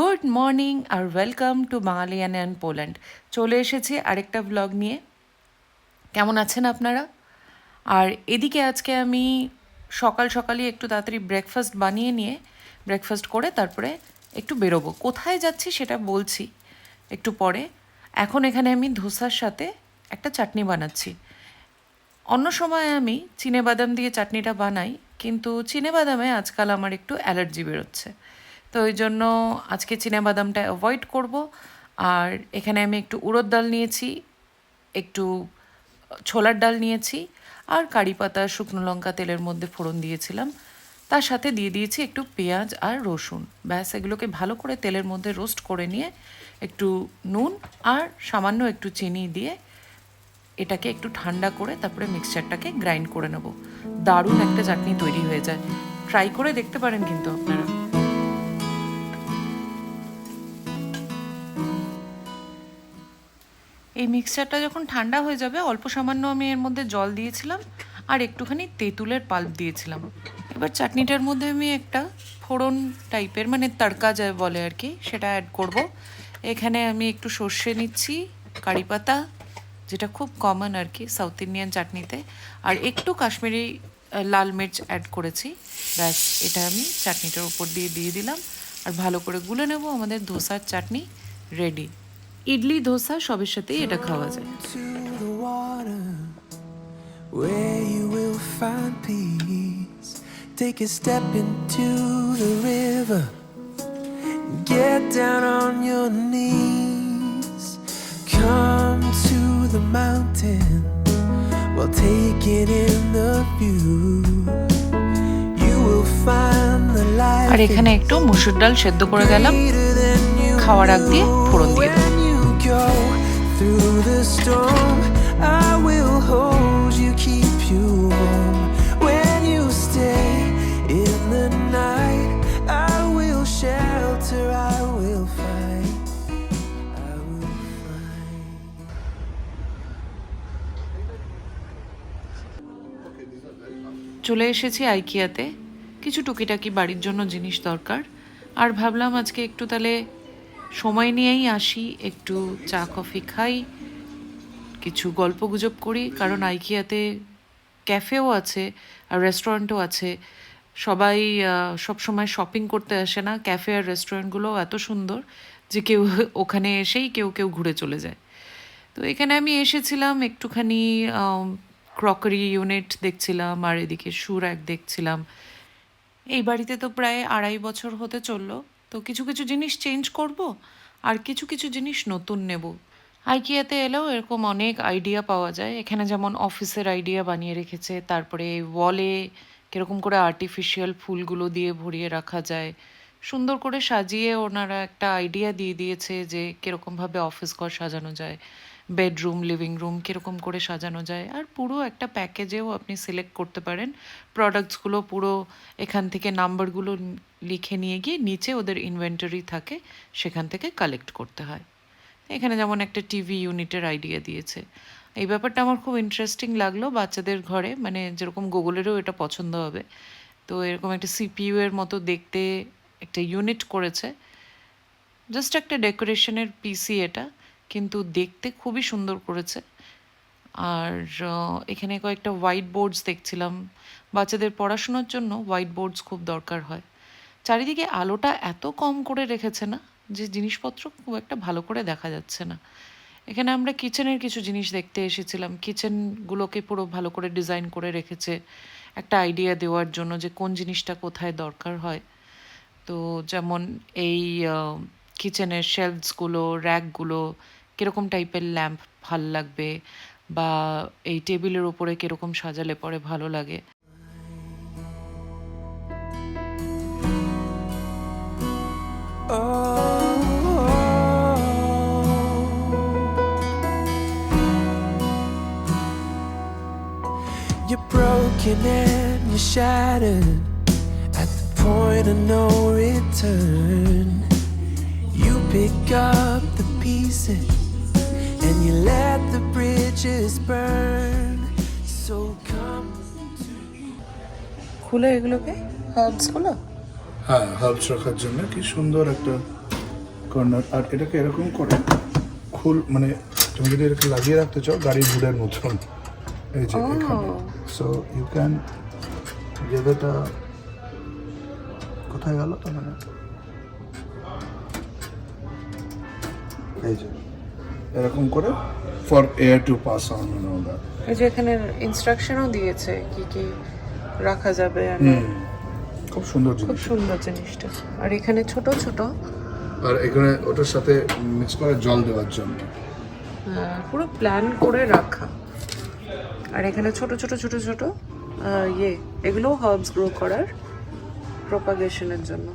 Good morning আর welcome to বাঙালিয়ান and Poland চলে এসেছি আরেকটা ব্লগ নিয়ে। কেমন আছেন আপনারা? আর এদিকে আজকে আমি সকাল সকালই একটু তাড়াতাড়ি ব্রেকফাস্ট বানিয়ে নিয়ে ব্রেকফাস্ট করে তারপরে একটু বেরোবো। কোথায় যাচ্ছি সেটা বলছি একটু পরে। এখন এখানে আমি ধোসার সাথে একটা চাটনি বানাচ্ছি। অন্য সময় আমি চিনে বাদাম দিয়ে চাটনিটা বানাই, কিন্তু চিনে বাদামে আজকাল আমার একটু অ্যালার্জি বেরোচ্ছে। তো ওই জন্য আজকে বাদামটা অ্যাভয়েড করব। আর এখানে আমি একটু উড়দ ডাল নিয়েছি, একটু ছোলার ডাল নিয়েছি, আর কারি পাতা, শুকনো লঙ্কা, তেলের মধ্যে ফোড়ন দিয়েছিলাম। তার সাথে দিয়ে দিয়েছি একটু পেঁয়াজ আর রসুন। ব্যাস, এগুলোকে ভালো করে তেলের মধ্যে রোস্ট করে নিয়ে একটু নুন আর সামান্য একটু চিনি দিয়ে এটাকে একটু ঠান্ডা করে তারপরে মিক্সচারটাকে গ্রাইন্ড করে নেব। দারুণ একটা চাটনি তৈরি হয়ে যায়। ট্রাই করে দেখতে পারেন কিন্তু আপনারা। এই মিক্সচারটা যখন ঠান্ডা হয়ে যাবে, অল্প সামান্য আমি এর মধ্যে জল দিয়েছিলাম আর একটুখানি তেঁতুলের পাল্প দিয়েছিলাম। এবার চাটনিটার মধ্যে আমি একটা ফোড়ন টাইপের মানে তড়কা যায় বলে আর কি, সেটা অ্যাড করব। এখানে আমি একটু সর্ষে নিচ্ছি, কারি পাতা, যেটা খুব কমন আর কি সাউথ ইন্ডিয়ান চাটনিতে। আর একটু কাশ্মীরি লাল মির্চ অ্যাড করেছি। ব্যাস, এটা আমি চাটনিটার উপর দিয়ে দিয়ে দিলাম। আর ভালো করে গুলে নেব, আমাদের ধোসার চাটনি রেডি ইডলি ধোসা সবের সাথেই এটা খাওয়া যায়। আর এখানে একটু মুসুর ডাল সেদ্ধ করে গেলাম। খাওয়ার আগ দিয়ে ফোড়ন দিয়ে go through the storm, I will hold you, keep you warm. When you stay in the night, I will shelter, I will fight. I will fight. চলে এসেছি আইকিয়াতে কিছু টুকিটাকি বাড়ির জন্য জিনিস দরকার আর ভাবলাম আজকে একটু তাহলে সময় নিয়েই আসি, একটু চা, কফি খাই, কিছু গল্প গুজব করি, কারণ আইকিয়াতে ক্যাফেও আছে আর রেস্টুরেন্টও আছে। সবাই সব সময় শপিং করতে আসে না। ক্যাফে আর রেস্টুরেন্টগুলো এত সুন্দর যে কেউ ওখানে এসেই কেউ কেউ ঘুরে চলে যায়। তো এখানে আমি এসেছিলাম, একটুখানি ক্রকারি ইউনিট দেখছিলাম, আর এদিকে সুর এক দেখছিলাম। এই বাড়িতে তো প্রায় আড়াই বছর হতে চলল। তো কিছু কিছু জিনিস চেঞ্জ করব আর কিছু কিছু জিনিস নতুন নেব। আইকিয়াতে এলেও এরকম অনেক আইডিয়া পাওয়া যায়। এখানে যেমন অফিসের আইডিয়া বানিয়ে রেখেছে, তারপরে ওয়ালে কীরকম করে আর্টিফিশিয়াল ফুলগুলো দিয়ে ভরিয়ে রাখা যায়। সুন্দর করে সাজিয়ে ওনারা একটা আইডিয়া দিয়ে দিয়েছে যে কীরকমভাবে অফিস ঘর সাজানো যায়। বেডরুম লিভিং রুম কীরকম করে সাজানো যায়। আর পুরো একটা প্যাকেজেও আপনি সিলেক্ট করতে পারেন। প্রোডাক্টসগুলো পুরো এখান থেকে নাম্বারগুলো লিখে নিয়ে গিয়ে নিচে ওদের ইনভেন্টরি থাকে, সেখান থেকে কালেক্ট করতে হয়। এখানে যেমন একটা টিভি ইউনিটের আইডিয়া দিয়েছে। এই ব্যাপারটা আমার খুব ইন্টারেস্টিং লাগল বাচ্চাদের ঘরে। মানে যেরকম গুগলেরও এটা পছন্দ হবে। তো এরকম একটা সিপিইউ এর মতো দেখতে একটা ইউনিট করেছে। জাস্ট একটা ডেকোরেশনের পিসি এটা। কিন্তু দেখতে খুবই সুন্দর করেছে। আর এখানে কয়েকটা হোয়াইট বোর্ডস দেখছিলাম। বাচ্চাদের পড়াশোনার জন্য হোয়াইট বোর্ডস খুব দরকার হয়। চারিদিকে আলোটা এত কম করে রেখেছে না যে জিনিসপত্র খুব একটা ভালো করে দেখা যাচ্ছে না। এখানে আমরা কিচেনের কিছু জিনিস দেখতে এসেছিলাম। কিচেনগুলোকে পুরো ভালো করে ডিজাইন করে রেখেছে। একটা আইডিয়া দেওয়ার জন্য যে কোন জিনিসটা কোথায় দরকার হয়। তো যেমন এই কিচেনের শেলফসগুলো র্যাকগুলো কীরকম টাইপের ল্যাম্প ভালো লাগবে বা এই টেবিলের ওপরে কীরকম সাজালে পরে ভালো লাগে You're broken and you're shattered at the point of no return. You pick up the pieces you let the bridges burn. So come. খুলে এগুলোকে? হার্বসগুলো হ্যাঁ হার্বস রাখার জন্য কি সুন্দর একটা কর্নার আর এটাকে এরকম করে খুল মানে তুমি যদি এটাকে লাগিয়ে রাখতে চাও গাড়ি বুড়ের মতন। এই যে এখানে। সো ইউ ক্যান গেদেটা কোথায় গেল তো? মানে এই যে। এরকম করে for air to pass on and all that এই যে এখানে ইনস্ট্রাকশনও দিয়েছে কি কি রাখা যাবে আর খুব সুন্দর খুব সুন্দর জিনিসটা। আর এখানে ছোট ছোট। আর এখানে ওটার সাথে মিক্স করে জল দেওয়ার জন্য। পুরো প্ল্যান করে রাখা। আর এখানে ছোট ছোট ছোট ছোট ইয়ে এগুলো হার্বস গ্রো করার প্রপাগেশনের জন্য।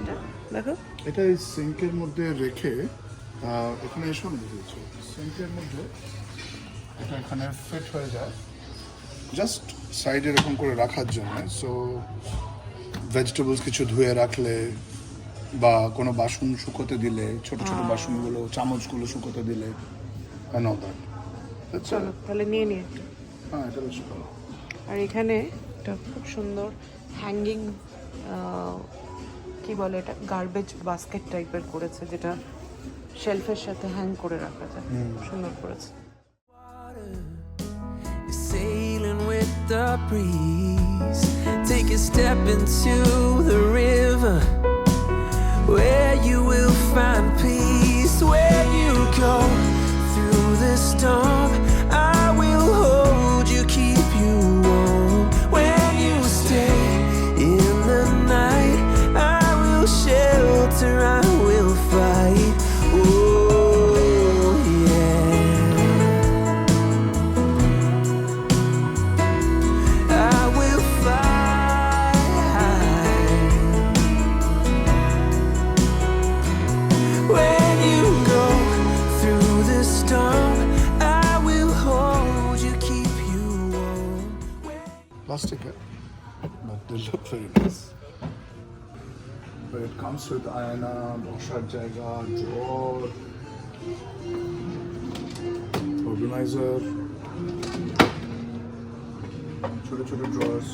এটা দেখো। এটা এই সিঙ্কের মধ্যে রেখে এখানে এসো না দিয়েছ সিঙ্কের মধ্যে এটা এখানে ফিট হয়ে যায়। জাস্ট সাইডে এরকম করে রাখার জন্য সো ভেজিটেবলস কিছু ধুয়ে রাখলে বা কোনো বাসন শুকোতে দিলে ছোট ছোট বাসনগুলো চামচগুলো শুকোতে দিলে all that. That's চলো তাহলে নিয়ে একটু। হ্যাঁ এটা বেশ ভালো। আর এখানে একটা খুব সুন্দর হ্যাঙ্গিং কি বলে এটা? গার্বেজ বাস্কেট টাইপের করেছে যেটা শেলফের সাথে হ্যাং করে রাখা যায় সুন্দর করেছে You're sailing with the breeze. Take a step into the river where you will find Plastic but they look very nice but it comes with আয়না বসার জায়গা drawer organizer ছোট ছোট drawers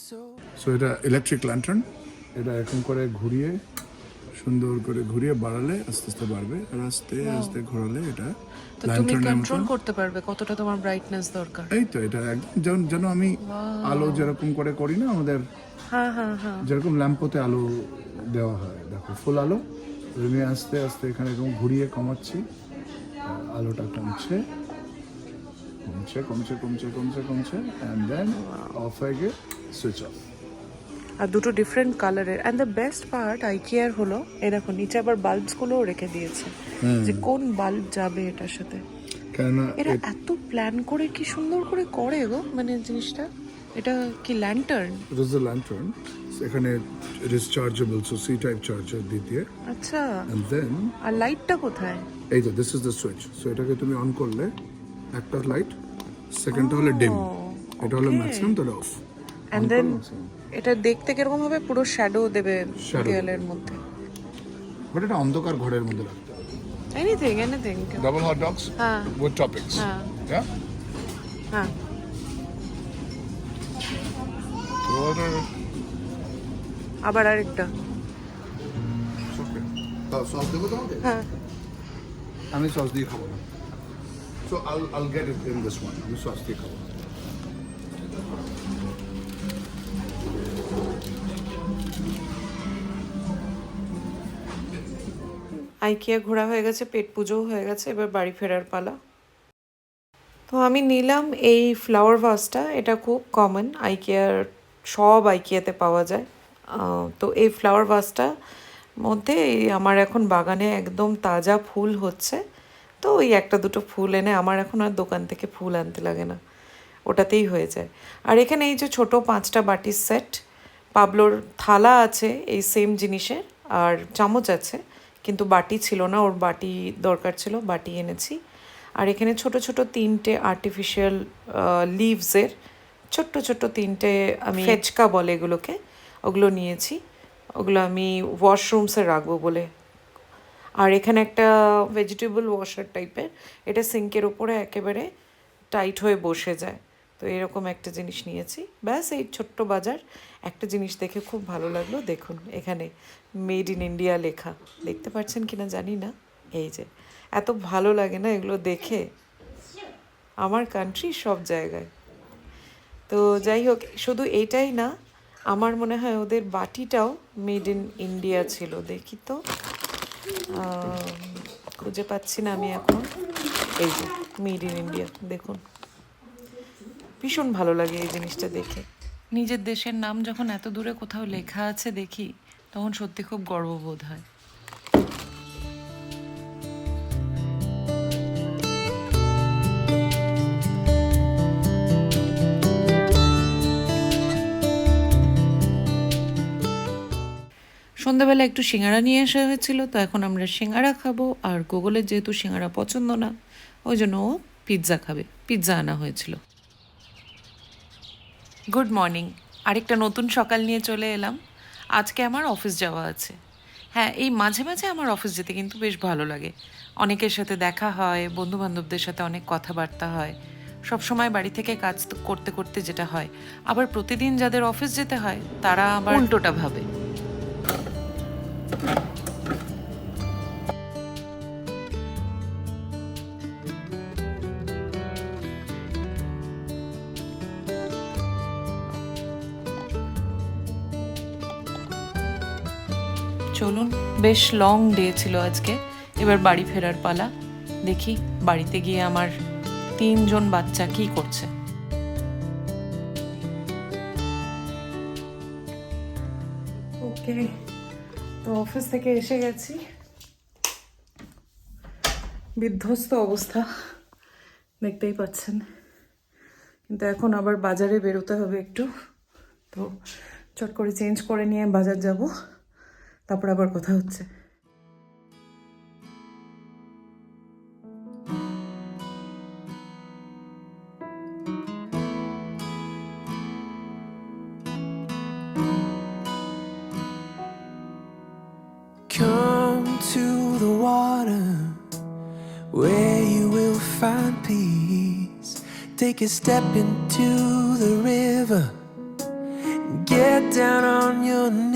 So সো এটা ইলেকট্রিক ল্যান্টার্ন এটা এরকম করে ঘুরিয়ে সুন্দর করে ঘুরিয়ে বাড়ালে আস্তে আস্তে বাড়বে। আর আস্তে আস্তে ঘোরালে এটা তো তুমি কন্ট্রোল করতে পারবে কতটা তোমার ব্রাইটনেস দরকার। এই তো এটা একদম যেমন যেন আমি আলো যেরকম করে করি না আমাদের হ্যাঁ হ্যাঁ হ্যাঁ। যেরকম ল্যাম্পোতে আলো দেওয়া হয়। দেখো ফুল আলো। আমি আস্তে আস্তে এখানে এরকম ঘুরিয়ে কমাচ্ছি। আলোটা কমছে। কমছে কমছে কমছে কমছে কমছে। অ্যান্ড দেন অফ হয়ে গিয়ে সুইচ অফ আর দুটো ডিফারেন্ট কালারের অ্যান্ড দ্য বেস্ট পার্ট আইকিয়ার হলো এই দেখো নিচে আবার বাল্বস গুলোও রেখে দিয়েছে। যে কোন বাল্ব যাবে এটার সাথে? কেননা এরা এত প্ল্যান করে কি সুন্দর করে করে গো মানে জিনিসটা। এটা কি lantern It is a lantern. এখানে it is chargeable, so C type charger দিয়ে দিয়ে। আচ্ছা। And then আর লাইটটা কোথায়? এই তো this is the switch. So এটাকে তুমি অন করলে একটা লাইট সেকেন্ডটা হলো ডিম এটা হলো. ম্যাক্সিমাম তাহলে অফ অ্যান্ড দেন এটা দেখতে কীরকম হবে? পুরো শ্যাডো দেবে দেয়ালের মধ্যে। বাট এটা অন্ধকার ঘরের মধ্যে রাখতে হবে। Anything anything double hot dogs হ্যাঁ। উইথ টপিংস হ্যাঁ। হ্যাঁ। হ্যাঁ আবার আরেকটা। সস দেবো তোমাকে? হ্যাঁ। আমি সস দিয়ে খাব না। So I'll I'll get it in this one আমি সস দিয়ে খাব না। আইকিয়া ঘোরা হয়ে গেছে, পেট পুজোও হয়ে গেছে, এবার বাড়ি ফেরার পালা। তো আমি নিলাম এই ফ্লাওয়ার ভাসটা এটা খুব কমন আইকিয়ার সব আইকিয়াতে পাওয়া যায়। তো এই ফ্লাওয়ার ভাসটা মধ্যে আমার এখন বাগানে একদম তাজা ফুল হচ্ছে। তো ওই একটা দুটো ফুল এনে আমার এখন আর দোকান থেকে ফুল আনতে লাগে না। ওটাতেই হয়ে যায়। আর এখানে এই যে ছোট পাঁচটা বাটির সেট পাবলোর থালা আছে এই সেম জিনিসের, আর চামচ আছে। কিন্তু বাটি ছিল না ওর বাটি দরকার ছিল বাটি এনেছি। আর এখানে ছোট ছোট তিনটে আর্টিফিশিয়াল লিভসের ছোট্ট ছোট্ট তিনটে আমি ফেচকা বলে এগুলোকে ওগুলো নিয়েছি। ওগুলো আমি ওয়াশরুমসে রাখব বলে। আর এখানে একটা ভেজিটেবল ওয়াশার টাইপের এটা সিঙ্কের ওপরে একেবারে টাইট হয়ে বসে যায়। তো এরকম একটা জিনিস নিয়েছি। ব্যাস, এই ছোট্ট বাজার। একটা জিনিস দেখে খুব ভালো লাগল। দেখুন, এখানে মেড ইন ইন্ডিয়া লেখা। দেখতে পাচ্ছেন কিনা জানি না। এই যে, এত ভালো লাগে না এগুলো দেখে? আমার কান্ট্রি সব জায়গায়। তো যাই হোক, শুধু এটাই না, আমার মনে হয় ওদের বাটিটাও মেড ইন ইন্ডিয়া ছিল। দেখি তো। খুঁজে পাচ্ছি না আমি এখন। এই যে, মেড ইন ইন্ডিয়া। দেখুন। ভীষণ ভালো লাগে এই জিনিসটা দেখে। নিজের দেশের নাম যখন এত দূরে কোথাও লেখা আছে দেখি, তখন সত্যি খুব গর্ববোধ হয়। সন্ধ্যাবেলা একটু সিঙ্গারা নিয়ে আসা হয়েছিল, তো এখন আমরা সিঙ্গারা খাব, আর গুগলের যেহেতু সিঙ্গারা পছন্দ না, ওই জন্য ও পিৎজা খাবে, পিৎজা আনা হয়েছিল। গুড মর্নিং আরেকটা নতুন সকাল নিয়ে চলে এলাম। আজকে আমার অফিস যাওয়া আছে। হ্যাঁ এই মাঝে মাঝে আমার অফিস যেতে কিন্তু বেশ ভালো লাগে। অনেকের সাথে দেখা হয় বন্ধু বান্ধবদের সাথে অনেক কথাবার্তা হয়। সব সময় বাড়ি থেকে কাজ করতে করতে যেটা হয়। আবার প্রতিদিন যাদের অফিস যেতে হয়, তারা আবার উল্টোটা ভাবে। বেশ লং ডে ছিল আজকে। এবার বাড়ি ফেরার পালা। দেখি বাড়িতে গিয়ে আমার তিনজন বাচ্চা কি করছে। ওকে তো অফিস থেকে এসে গেছি। বিধ্বস্ত অবস্থা, দেখতেই পাচ্ছেন। কিন্তু এখন আবার বাজারে বেরোতে হবে একটু। তো চট করে চেঞ্জ করে নিয়ে বাজার যাব। তারপর আবার কথা হচ্ছে Come to the water where you will find peace. Take a step into the river. Get down on your knees.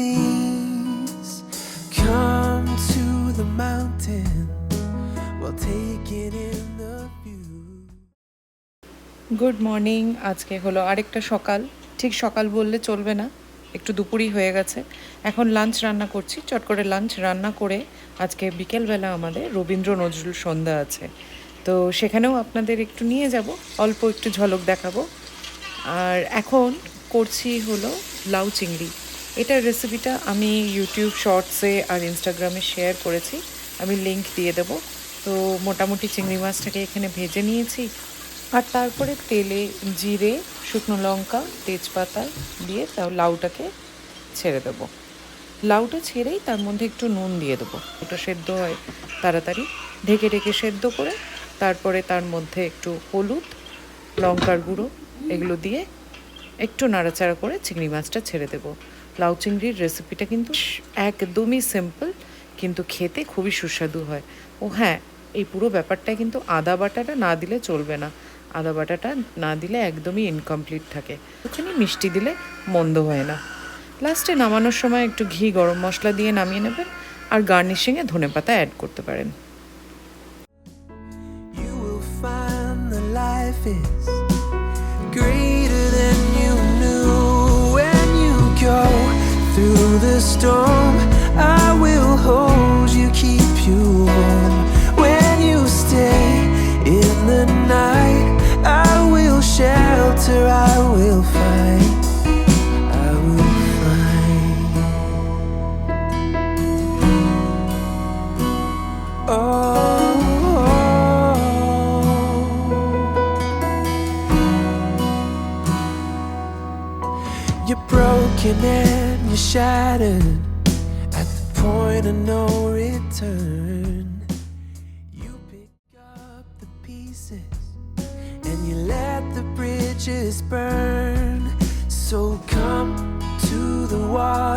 Good morning আজকে হলো আরেকটা সকাল। ঠিক সকাল বললে চলবে না। একটু দুপুরই হয়ে গেছে। এখন লাঞ্চ রান্না করছি। চট করে লাঞ্চ রান্না করে আজকে বিকেলবেলা আমাদের রবীন্দ্র নজরুল সন্ধ্যা আছে। তো সেখানেও আপনাদের একটু নিয়ে যাব। অল্প একটু ঝলক দেখাবো। আর এখন করছি হলো লাউ চিংড়ি। এটার রেসিপিটা আমি ইউটিউব শর্টসে আর ইনস্টাগ্রামে শেয়ার করেছি। আমি লিংক দিয়ে দেব। তো মোটামুটি চিংড়ি মাছটাকে এখানে ভেজে নিয়েছি। আর তারপরে তেলে জিরে, শুকনো লঙ্কা, তেজপাতা দিয়ে তাও লাউটাকে ছেড়ে দেবো। লাউটা ছেড়েই তার মধ্যে একটু নুন দিয়ে দেবো। ওটা সেদ্ধ হয় তাড়াতাড়ি। ঢেকে ঢেকে সেদ্ধ করে তারপরে তার মধ্যে একটু হলুদ, লঙ্কার গুঁড়ো এগুলো দিয়ে একটু নাড়াচাড়া করে চিংড়ি মাছটা ছেড়ে দেবো। লাউ চিংড়ির রেসিপিটা কিন্তু একদমই সিম্পল কিন্তু খেতে খুবই সুস্বাদু হয়। ও হ্যাঁ এই পুরো ব্যাপারটা কিন্তু আদা বাটাটা না দিলে চলবে না। আদা বাটাটা না দিলে একদমই ইনকমপ্লিট থাকে। ওখানে মিষ্টি দিলে মন্দ হয় না। লাস্টে নামানোর সময় একটু ঘি, গরম মশলা দিয়ে নামিয়ে নেবেন আর গার্নিশিংয়ে ধনে পাতা অ্যাড করতে পারেন। You will find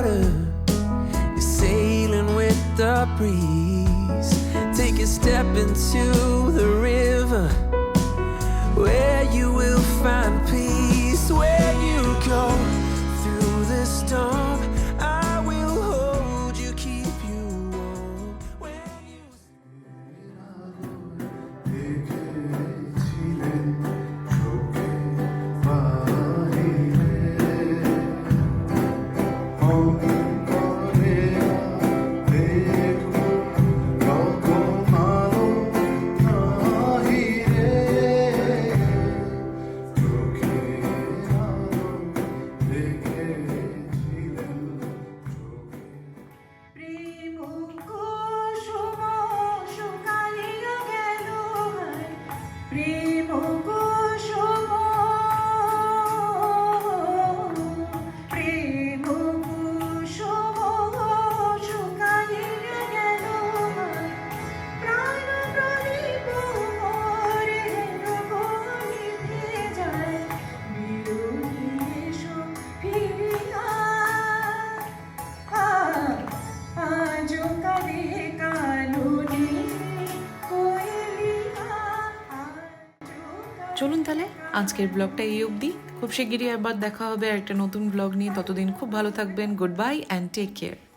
water. You're sailing with the breeze. Take a step into the river where আজকের ব্লগটা এই অবধি। খুব শিগগিরই আবার দেখা হবে একটা নতুন ব্লগ নিয়ে। ততদিন খুব ভালো থাকবেন। Good bye and take care